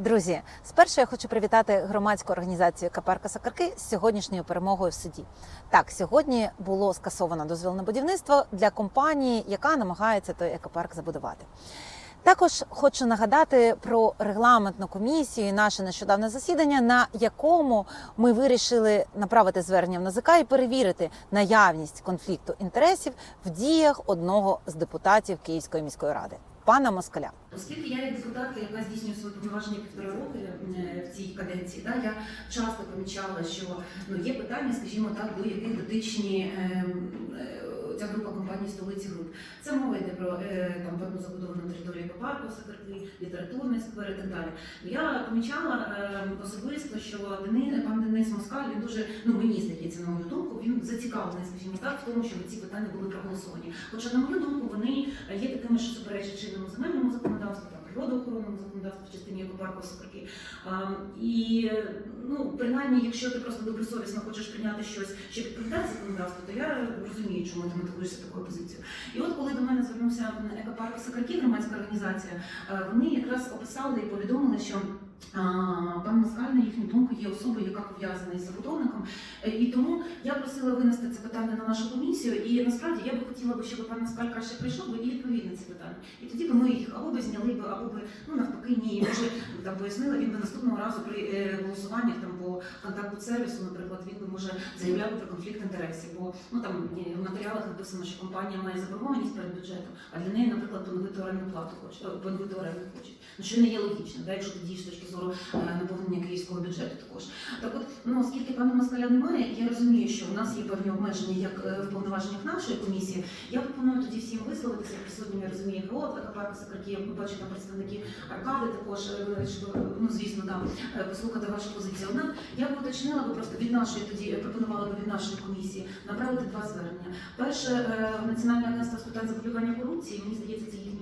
Друзі, спершу я хочу привітати громадську організацію Капарка Сакарки з сьогоднішньою перемогою в суді. Так, сьогодні було скасовано дозвіл на будівництво для компанії, яка намагається той екопарк забудувати. Також хочу нагадати про регламентну комісію і наше нещодавне засідання, на якому ми вирішили направити звернення в НАЗК і перевірити наявність конфлікту інтересів в діях одного з депутатів Київської міської ради, пана Москаля. Оскільки я як депутат, яка здійснює свої повноваження півтора роки е, в цій каденції, да, я часто помічала, що ну, є питання, скажімо так, до яких дотичні ем, е, ця група компаній столиці груп. Це мова йде про е, там певну забудову територію екопарку, парку, Сакарки, літературний сквер і так далі. Я помічала е, особисто, що Денис, пан Денис Москаль, він дуже, ну мені здається, на мою думку, він зацікавлений, скажімо так, в тому, щоб ці питання були проголосовані. Хоча, на мою думку, вони є такими, що суперечать чинному земельному законодавству, природоохоронному законодавству в частині екопарку Сокарки. І ну, принаймні, якщо ти просто добросовісно хочеш прийняти щось, що відповідає законодавству, то я розумію, чому ти мотивуєшся такою позицією. І от коли до мене звернувся екопарк Сокарки, громадська організація, е, вони якраз описали і повідомили, що Пан Москаль, на їхню думку, є особою, яка пов'язана із забудовником. Е, І тому я просила винести це питання на нашу комісію. І насправді я би хотіла би, щоб пан Москаль краще прийшов би і відповів на ці питання. І тоді би ми їх або би зняли або би ну навпаки ні. Може там пояснила, він би наступного разу при е, голосуваннях там по контакту сервісу, наприклад, він би може заявляв про конфлікт інтересів. Бо ну там в матеріалах написано, що компанія має заборгованість перед бюджетом, а для неї, наприклад, поновити орендну плату хоче, е, поновити оренду. Ну що не є логічно, да, якщо ти дієш з точки зору е, наповнення київського бюджету також. Так от, ну оскільки пана Москаля немає, я розумію, що в нас є певні обмеження як е, в повноваженнях нашої комісії. Я пропоную тоді всім висловитися присутнім, я розумію, ГО, Екопарку Сакраки, я бачу там представники Аркади також, е, ну звісно, да, послухати вашу позицію. Однак я б уточнила би просто від нашої тоді пропонувала би від нашої комісії направити два звернення. Перше, Національне агентство з питань запобігання корупції, мені здається, це їхні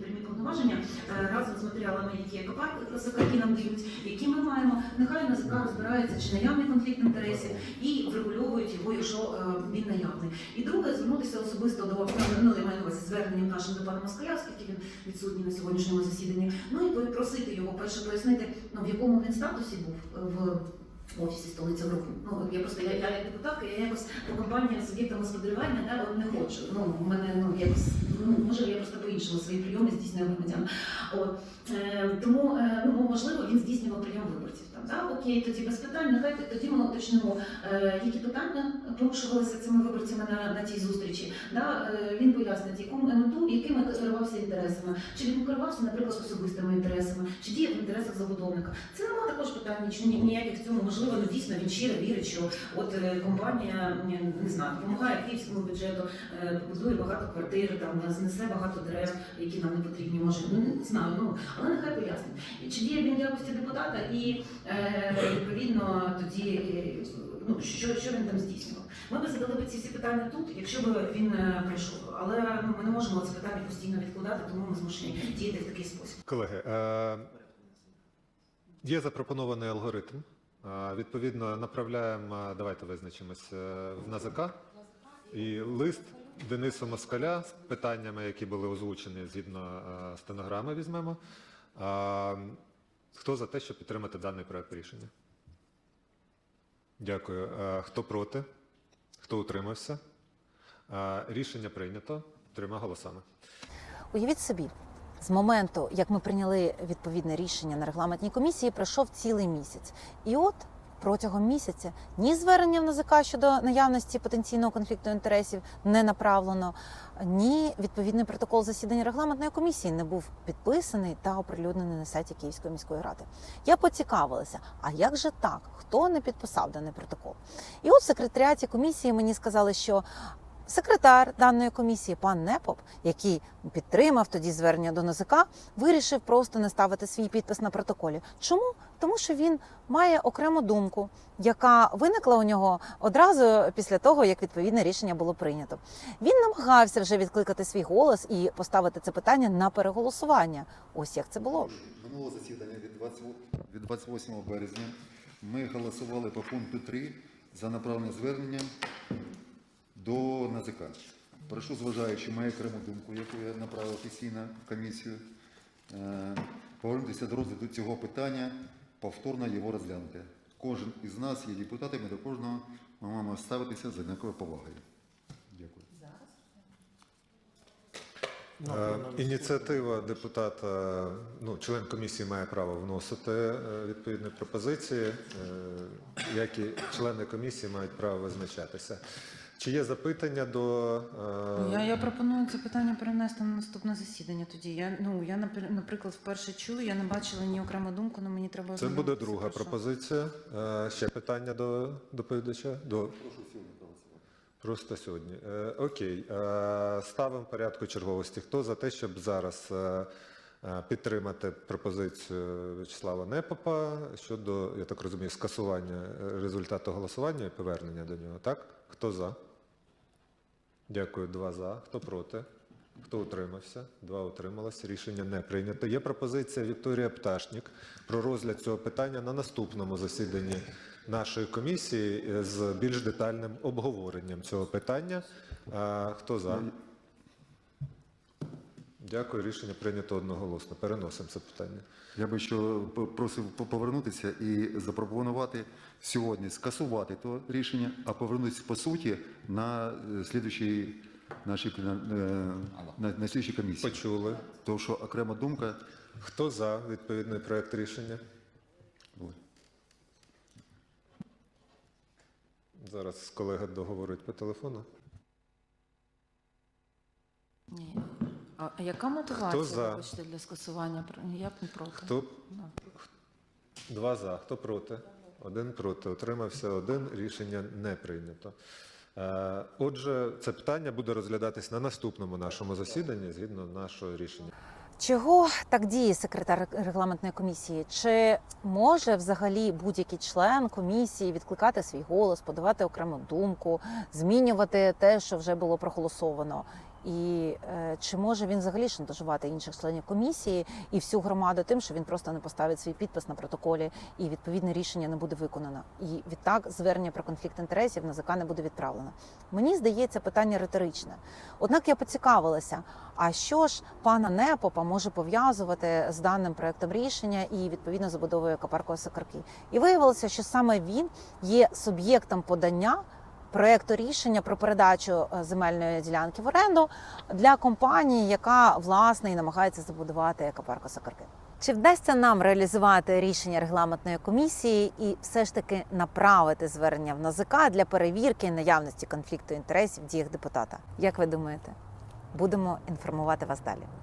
повноваження е, разом з матеріалами, які Сакраки нам дають, які ми маємо. Нехай НАЗК розбирається, чи наявний конфлікт інтересів і врегульовують його, якщо е, він наявний. І друге, звернутися особисто до ну, я маю увазі зверненням нашим до пана Москаля, оскільки він відсутній на сьогоднішньому засіданні. Ну і попросити його перше пояснити, ну в якому він статусі був е, в офісі столиці групи. Ну я просто я, я як депутатка, я якось по компаніям суб'єктам господарювання да, не хочу. Ну в мене ну якось ну може я просто по-іншому свої прийоми здійснюю громадян. Е, тому е, ну можливо він здійснював прийом виборців. Там да окей, тоді без питань. Нехай тоді ми уточнимо, е, які питання порушувалися цими виборцями на, на тій зустрічі. Да, е, він пояснить, яку мету, якими керувався інтересами, чи він керувався, наприклад, особистими інтересами, чи в інтересах забудовника. Це нема також питань, ніч- ні- ніяких в цьому. Можливо, ну дійсно він щиро вірить, що от е, компанія не знаю, допомагає київському бюджету, е, будує багато квартир, там знесе багато дерев, які нам не потрібні. Може, ну не знаю, ну але нехай пояснить. Чи діє він якості депутата, і е, відповідно тоді ну що, що він там здійснював. Ми б задали б ці всі питання тут, якщо б він прийшов. Але ну, ми не можемо це питання постійно відкладати, тому ми змушені діяти в такий спосіб. Колеги, е, є запропонований алгоритм. Відповідно, направляємо, давайте визначимось, е, в НАЗК і лист Дениса Москаля з питаннями, які були озвучені згідно е, стенограми, візьмемо. Хто за те, щоб підтримати даний проект рішення? Дякую. Е, Хто проти? Хто утримався? Рішення прийнято трьома голосами. Уявіть собі, з моменту, як ми прийняли відповідне рішення на регламентній комісії, пройшов цілий місяць. І от протягом місяця ні звернення в НАЗК щодо наявності потенційного конфлікту інтересів не направлено, ні відповідний протокол засідання регламентної комісії не був підписаний та оприлюднений на сайті Київської міської ради. Я поцікавилася, а як же так? Хто не підписав даний протокол? І от в секретаріаті комісії мені сказали, що Секретар даної комісії, пан Непоп, який підтримав тоді звернення до НАЗК, вирішив просто не ставити свій підпис на протоколі. Чому? Тому що він має окрему думку, яка виникла у нього одразу після того, як відповідне рішення було прийнято. Він намагався вже відкликати свій голос і поставити це питання на переголосування. Ось як це було. Минулого засідання від 20 від 28 березня ми голосували по пункту 3 за направлене звернення до НАЗК. Прошу, зважаючи мою окрему думку, яку я направив офіційно в комісію, е, повернутися до розгляду цього питання повторно його розглянути. Кожен із нас є депутатами, до кожного ми маємо ставитися з однаковою повагою. Дякую. Е, Ініціатива депутата, ну, член комісії має право вносити е, відповідні пропозиції, е, як і члени комісії мають право визначатися. Чи є запитання до е, Я, я пропоную це питання перенести на наступне засідання. Тоді я ну я напр- наприклад вперше чую, я не бачила ні окрему думку, але мені треба це буде друга про що. пропозиція? Е, Ще питання до доповідача? До Прошу сьогодні проголосувати. Просто сьогодні. Е, окей. Е, ставимо в порядку черговості. Хто за те, щоб зараз е, е, підтримати пропозицію В'ячеслава Непопа щодо, я так розумію, скасування результату голосування і повернення до нього, так? Хто за? Дякую, два за. Хто проти? Хто утримався? Два утрималося. Рішення не прийнято. Є пропозиція Вікторія Пташнік про розгляд цього питання на наступному засіданні нашої комісії е, з більш детальним обговоренням цього питання. Хто за? Дякую, рішення прийнято одноголосно. Переносимо це питання. Я би ще просив повернутися і запропонувати сьогодні скасувати то рішення, а повернутися по суті на е, слідуючій нашій е, на, на слідчій комісії. Почули. Тому що окрема думка. Хто за відповідний проект рішення? Ой. Зараз колега договорить по телефону. Ні. А яка мотивація Хто за? вибачте, для скасування? Я б не проти. Хто Ну. Два за. Хто проти? Один проти. Утримався один. Рішення не прийнято. Е, Отже, це питання буде розглядатись на наступному нашому засіданні згідно нашого рішення. Чого так діє секретар регламентної комісії? Чи може взагалі будь-який член комісії відкликати свій голос, подавати окрему думку, змінювати те, що вже було проголосовано? І е, чи може він взагалі шантажувати інших членів комісії і всю громаду тим, що він просто не поставить свій підпис на протоколі, і відповідне рішення не буде виконано? І відтак звернення про конфлікт інтересів на ЗК не буде відправлено. Мені здається, питання риторичне. Однак я поцікавилася, а що ж пана Непопа може пов'язувати з даним проектом рішення і відповідно забудовою Капаркової Сокарки? І виявилося, що саме він є суб'єктом подання проекту рішення про передачу е, земельної ділянки в оренду для компанії, яка власне і намагається забудувати екопарку Сокарки. Чи вдасться нам реалізувати рішення регламентної комісії і все ж таки направити звернення в НАЗК для перевірки наявності конфлікту інтересів в діях депутата? Як ви думаєте? Будемо інформувати вас далі.